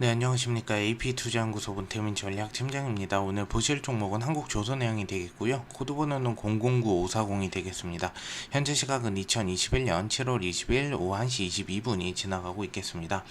네, 안녕하십니까. AP투자연구소 문태민 전략팀장입니다. 오늘 보실 종목은 한국조선해양이 되겠고요. 코드번호는 009540이 되겠습니다. 현재 시각은 2021년 7월 20일 오후 1시 22분이 지나가고 있겠습니다.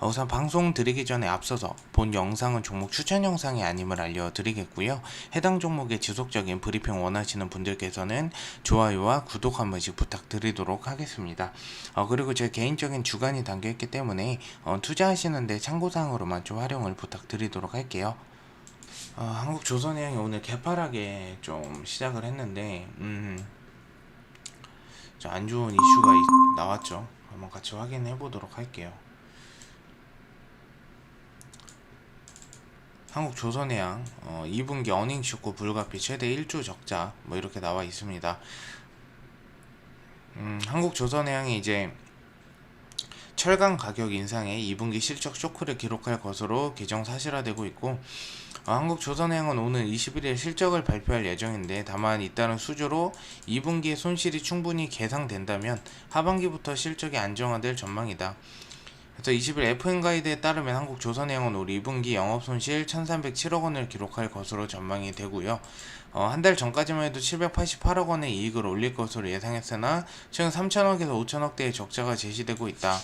어, 우선 방송 드리기 전에 앞서서 본 영상은 종목 추천 영상이 아님을 알려드리겠고요. 해당 종목의 지속적인 브리핑 원하시는 분들께서는 좋아요와 구독 한 번씩 부탁드리도록 하겠습니다. 어, 그리고 제 개인적인 주관이 담겨있기 때문에 어, 투자하시는데 참고사항으로만 좀 활용을 부탁드리도록 할게요. 어, 한국조선해양이 오늘 개파하게 좀 시작을 했는데 음, 좀안 좋은 이슈가 있- 나왔죠. 한번 같이 확인해 보도록 할게요. 한국 조선해양 어, 2분기 어닝 쇼크 불가피 최대 1조 적자 뭐 이렇게 나와 있습니다. 음, 한국 조선해양이 이제 철강 가격 인상에 2분기 실적 쇼크를 기록할 것으로 개정 사실화되고 있고 어, 한국조선해양은 오늘 21일 실적을 발표할 예정인데 다만 잇따른 수주로 2분기의 손실이 충분히 계상된다면 하반기부터 실적이 안정화될 전망이다. 그래서 20일 FN 가이드에 따르면 한국 조선해양은 올 2분기 영업 손실 1,307억 원을 기록할 것으로 전망이 되고요. 어, 한 달 전까지만 해도 788억 원의 이익을 올릴 것으로 예상했으나 최근 3천억에서 5천억대의 적자가 제시되고 있다.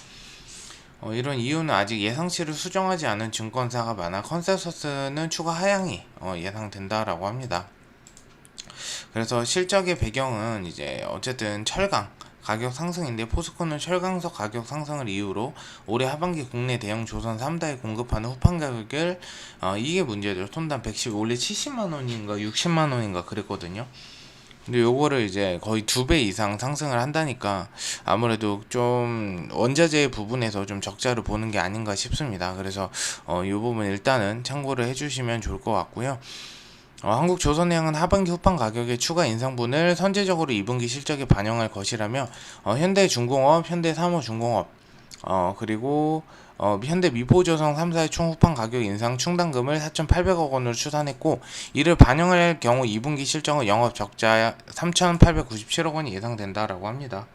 어, 이런 이유는 아직 예상치를 수정하지 않은 증권사가 많아 컨센서스는 추가 하향이 어, 예상된다라고 합니다. 그래서 실적의 배경은 이제 어쨌든 철강 가격 상승인데 포스코는 철강석 가격 상승을 이유로 올해 하반기 국내 대형 조선 3다에 공급하는 후판 가격을 어, 이게 문제죠. 톤당 110 원래 70만 원인가 60만 원인가 그랬거든요. 근데 요거를 이제 거의 두 배 이상 상승을 한다니까 아무래도 좀 원자재 부분에서 좀 적자를 보는 게 아닌가 싶습니다. 그래서 어, 이 부분 일단은 참고를 해주시면 좋을 것 같고요. 어, 한국조선해양은 하반기 후판 가격의 추가 인상분을 선제적으로 2분기 실적에 반영할 것이라며 어, 현대중공업, 현대사무중공업 어, 그리고 어, 현대 미포조선 3사의 총 후판 가격 인상 충당금을 4,800억 원으로 추산했고 이를 반영할 경우 2분기 실적은 영업 적자 3,897억 원이 예상된다라고 합니다.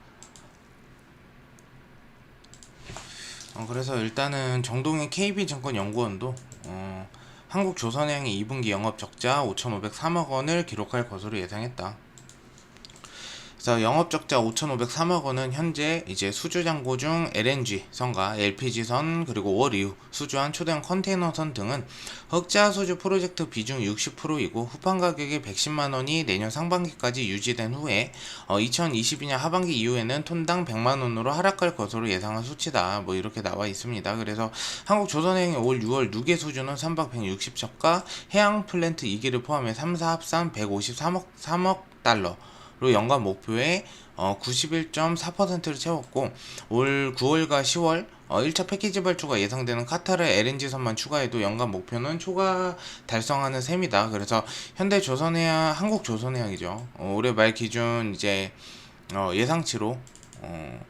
어, 그래서 일단은 정동의 KB증권 연구원도 어, 한국조선해양이 2분기 영업 적자 5,503억 원을 기록할 것으로 예상했다. 그래서 영업 적자 5,503억 원은 현재 이제 수주 잔고 중 LNG 선과 LPG 선 그리고 월 이후 수주한 초대형 컨테이너 선 등은 흑자 수주 프로젝트 비중 60%이고 후판 가격이 110만 원이 내년 상반기까지 유지된 후에 어, 2022년 하반기 이후에는 톤당 100만 원으로 하락할 것으로 예상한 수치다. 뭐 이렇게 나와 있습니다. 그래서 한국조선해양의 올 6월 누계 수주는 3박 160척과 해양 플랜트 2기를 포함해 3사 합산 153억 3억 달러. 로 연간 목표의 어, 91.4%를 채웠고 올 9월과 10월 어, 1차 패키지 발주가 예상되는 카타르 LNG선만 추가해도 연간 목표는 초과 달성하는 셈이다. 그래서 현대 조선해양, 한국 조선해양이죠. 어, 올해 말 기준 이제 어, 예상치로 어,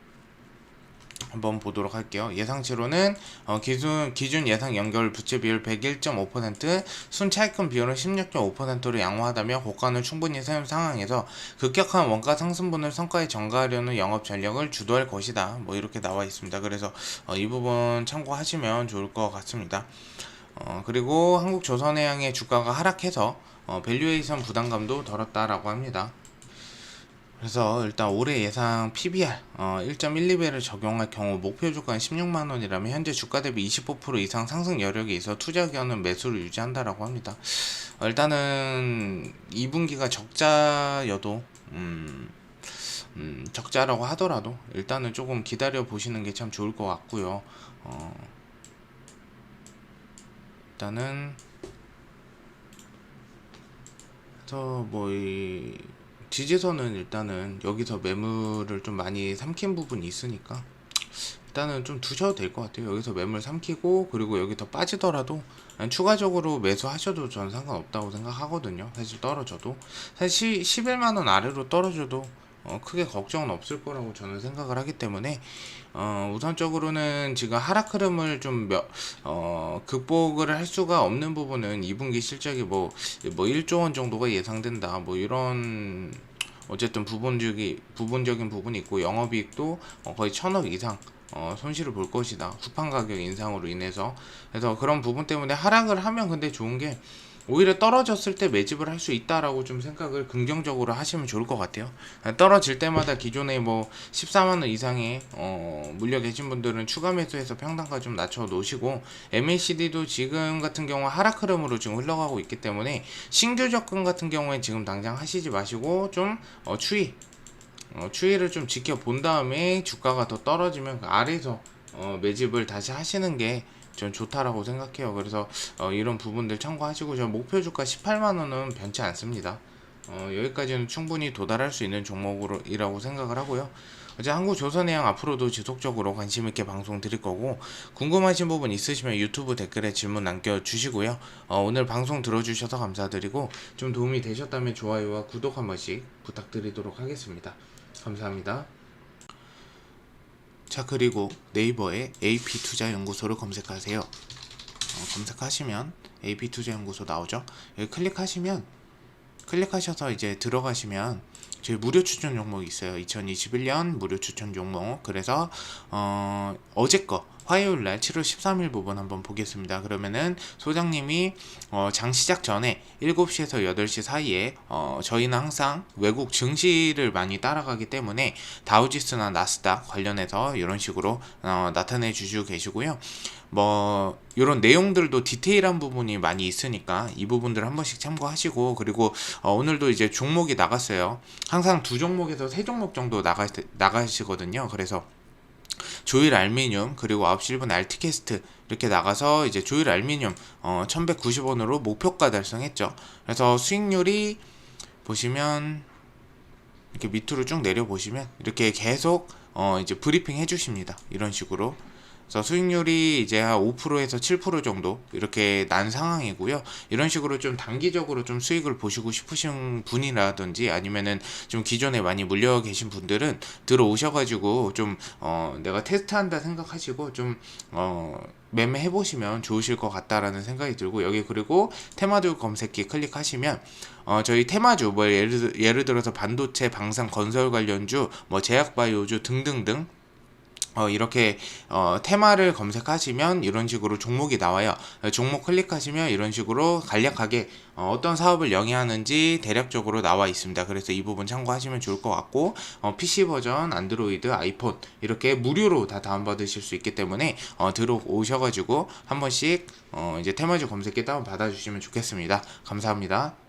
한번 보도록 할게요. 예상치로는 어, 기준 기준 예상 연결 부채 비율 101.5%, 순차익금 비율은 16.5%로 양호하다며 고가는 충분히 세운 상황에서 급격한 원가 상승분을 성과에 전가하려는 영업 전략을 주도할 것이다. 뭐 이렇게 나와 있습니다. 그래서 어, 이 부분 참고하시면 좋을 것 같습니다. 어, 그리고 한국조선해양의 주가가 하락해서 어, 밸류에이션 부담감도 덜었다라고 합니다. 그래서 일단 올해 예상 PBR 어, 1.12배를 적용할 경우 목표 주가는 16만 원이라면 현재 주가 대비 25% 이상 상승 여력이 있어 투자 기관은 매수를 유지한다라고 합니다. 어, 일단은 2분기가 적자여도 음, 음, 적자라고 하더라도 일단은 조금 기다려 보시는 게 참 좋을 것 같고요. 어, 일단은 저뭐이 지지선은 일단은 여기서 매물을 좀 많이 삼킨 부분이 있으니까 일단은 좀 두셔도 될 것 같아요. 여기서 매물 삼키고 그리고 여기 더 빠지더라도 추가적으로 매수하셔도 전 상관없다고 생각하거든요. 사실 떨어져도 사실 11만 원 아래로 떨어져도 어, 크게 걱정은 없을 거라고 저는 생각을 하기 때문에 어, 우선적으로는 지금 하락 흐름을 좀 몇, 어, 극복을 할 수가 없는 부분은 2분기 실적이 뭐, 뭐 1조 원 정도가 예상된다. 뭐 이런 어쨌든 부분적인 부분적인 부분이 있고 영업이익도 어, 거의 천억 이상 어, 손실을 볼 것이다. 쿠팡 가격 인상으로 인해서 그래서 그런 부분 때문에 하락을 하면 근데 좋은 게 오히려 떨어졌을 때 매집을 할 수 있다라고 좀 생각을 긍정적으로 하시면 좋을 것 같아요. 떨어질 때마다 기존에 뭐 14만 원 이상의 어, 물려 계신 분들은 추가 매수해서 평단가 좀 낮춰 놓으시고 MACD도 지금 같은 경우 하락 흐름으로 지금 흘러가고 있기 때문에 신규 접근 같은 경우에 지금 당장 하시지 마시고 좀 어, 추이 어, 추이를 좀 지켜본 다음에 주가가 더 떨어지면 그 아래에서 어, 매집을 다시 하시는 게 전 좋다라고 생각해요. 그래서 어, 이런 부분들 참고하시고 저 목표 주가 18만 원은 변치 않습니다. 어, 여기까지는 충분히 도달할 수 있는 종목으로이라고 생각을 하고요. 이제 한국조선해양 앞으로도 지속적으로 관심 있게 방송 드릴 거고 궁금하신 부분 있으시면 유튜브 댓글에 질문 남겨주시고요. 어, 오늘 방송 들어주셔서 감사드리고 좀 도움이 되셨다면 좋아요와 구독 한 번씩 부탁드리도록 하겠습니다. 감사합니다. 자 그리고 네이버에 AP투자연구소를 검색하세요. 어, 검색하시면 AP투자연구소 나오죠. 여기 클릭하시면 클릭하셔서 이제 들어가시면 저희 무료 추천 종목이 있어요. 2021년 무료 추천 종목. 그래서 어, 어제 거 화요일 날 7월 13일 부분 한번 보겠습니다. 그러면은 소장님이 어, 장 시작 전에 7시에서 8시 사이에 어, 저희는 항상 외국 증시를 많이 따라가기 때문에 다우지수나 나스닥 관련해서 이런 식으로 어, 나타내 주시고 계시고요. 뭐 이런 내용들도 디테일한 부분이 많이 있으니까 이 부분들 한 번씩 참고하시고 그리고 어, 오늘도 이제 종목이 나갔어요. 항상 두 종목에서 세 종목 정도 나가 나가시거든요. 그래서 조일 알미늄 그리고 9시 1분 알티캐스트 이렇게 나가서 이제 조일 알미늄 어 1190원으로 목표가 달성했죠. 그래서 수익률이 보시면 이렇게 밑으로 쭉 내려 보시면 이렇게 계속 어 이제 브리핑 해 주십니다. 이런 식으로 그래서 수익률이 이제 한 5%에서 7% 정도 이렇게 난 상황이고요. 이런 식으로 좀 단기적으로 좀 수익을 보시고 싶으신 분이라든지 아니면은 좀 기존에 많이 물려 계신 분들은 들어오셔가지고 좀 어, 내가 테스트한다 생각하시고 좀 어, 매매해 보시면 좋으실 것 같다라는 생각이 들고 여기 그리고 테마주 검색기 클릭하시면 어 저희 테마주 뭐 예를 예를 들어서 반도체, 방산, 건설 관련주, 뭐 제약 바이오주 등등등 어, 이렇게 어, 테마를 검색하시면 이런 식으로 종목이 나와요. 종목 클릭하시면 이런 식으로 간략하게 어, 떤 사업을 영위하는지 대략적으로 나와 있습니다. 그래서 이 부분 참고하시면 좋을 것 같고 어, PC 버전, 안드로이드, 아이폰 이렇게 무료로 다 다운받으실 수 있기 때문에 어, 들어오셔가지고 한 번씩 어, 이제 테마주 검색기 다운 받아주시면 좋겠습니다. 감사합니다.